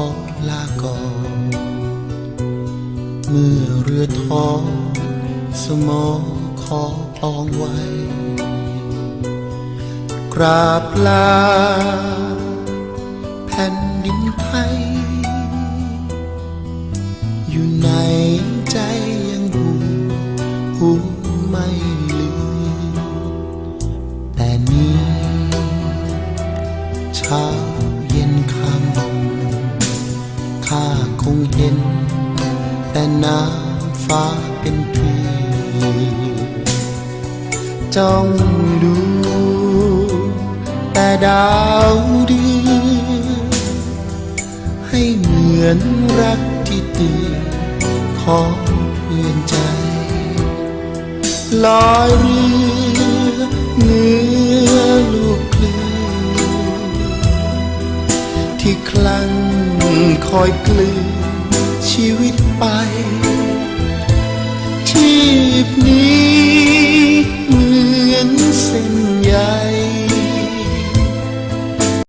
อลาก่อนเมื่อเรือท้องสมอขอปองไว้ กราบลา แผ่นดินไทย อยู่ในใจยังหูหูไม่ลืมแต่นี้เช้าเย็นคำข้าค งเห็น แต่น้ำฟ้าเป็นเพียจ้องดู แต่ดาวเดือนให้เหมือนรักที่ตือนของเพื่อนใจ ลอยเรือเหนือลูกคลื่นที่คลั่งคอยกลืน ชีวิตไปชีพนี้